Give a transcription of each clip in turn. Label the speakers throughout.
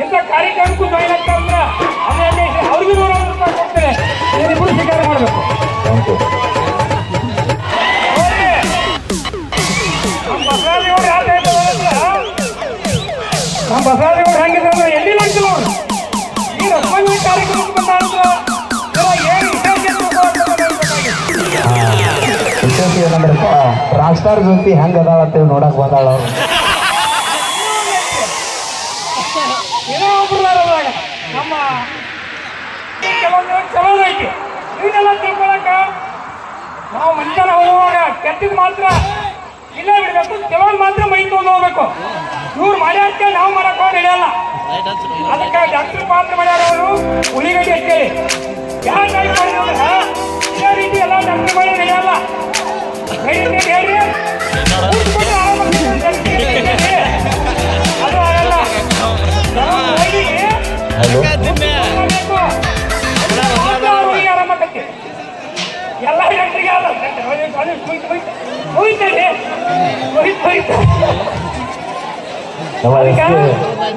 Speaker 1: ಇಂಥ ಕಾರ್ಯಕ್ರಮಕ್ಕೂ ಜಾಯಿನ್ ಆಗ್ತಾ ಅಂದ್ರೆ ಅದೇ ಅವ್ರಿಗೂ ರೂಪಾಯಿ ಸ್ವೀಕಾರ ಮಾಡಬೇಕು. ನಮ್ಮ ಬಸವರಾಜ್ ಅವ್ರು ಅಂದ್ರೆ ಎಲ್ಲಿ ಆಗ್ತಿಲ್ಲ ಅವರು ಈ ರಸ್ಮಿ ಕಾರ್ಯಕ್ರಮಕ್ಕೆ
Speaker 2: ಸ್ಟಾರ್ ಜ್ಯೋತಿ ಹೆಂಗ್ ಅದಾಳ ಅಂತೇಳಿ ನೋಡಕ್ ಬಂದಾಳ ಅವ್ರು
Speaker 1: ಏನೋ ಒಬ್ರು ಅದ್ರಾಗ ನಮ್ಮ ಕೆಲವೊಂದು ಚಲೋ ಐತಿ. ಇವನ್ನೆಲ್ಲ ತಿಳ್ಕೊಳಕ ನಾವು ಮನುಷ್ಯನ ಹೋಗುವಾಗ ಕೆಟ್ಟದ್ ಮಾತ್ರ ಇಲ್ಲೇ ಬಿಡಬೇಕು. ಕೆಲವೊಂದು ಮಾತ್ರ ಮೈ ತೊಗೊಂಡು ಹೋಗ್ಬೇಕು. ಇವ್ರು ಮಾಡ್ಯಾಕ ನಾವು ಮಾಡಕ್ ಹೋಗಿ ನಡೆಯಲ್ಲ. ಅದಕ್ಕೆ ಡಾಕ್ಟರ್ ಪಾತ್ರ ಮಾಡ್ಯಾರ ಅವರು ಉಳಿಗಡ್ಡಿ ಅಂತೇಳಿ ಮಾಡಿದ್ರೆ ಇದೇ ರೀತಿ ಎಲ್ಲ ಡಾಕ್ಟರ್ ಮಾಡಿ ನಡೆಯಲ್ಲ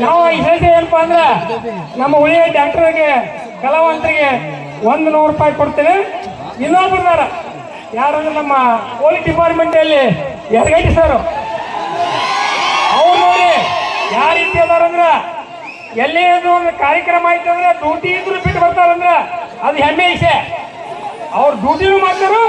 Speaker 1: ನಾವು ಹೇಳಿದೆ ಏನಪ್ಪ ಅಂದ್ರೆ ನಮ್ಮ ಉಳಿಯ ಡಾಕ್ಟರ್ಗೆ ಕಲಾವಂತರಿಗೆ ಒಂದು ನೂರು ರೂಪಾಯಿ ಕೊಡ್ತೇವೆ ಇನ್ನೊಬ್ಬರದಾರ ಯಾರಂದ್ರೆ ನಮ್ಮ ಪೊಲೀಸ್ ಡಿಪಾರ್ಟ್ಮೆಂಟಲ್ಲಿ ಎರಗೈತಿ ಸರ್ ಅವ್ರು ನೋಡಿ ಯಾವ ರೀತಿ ಅದಾರಂದ್ರೆ ಎಲ್ಲಿ ಇದು ಒಂದು ಕಾರ್ಯಕ್ರಮ ಆಯ್ತು ಅಂದ್ರೆ ಡ್ಯೂಟಿ ಇದ್ರು ಬಿಟ್ಟು ಬರ್ತಾರಂದ್ರೆ ಅದು ಹೆಮ್ಮೆ ವಿಷಯ ಅವ್ರು ಡ್ಯೂಟಿನೂ ಮಾಡ್ತಾರು?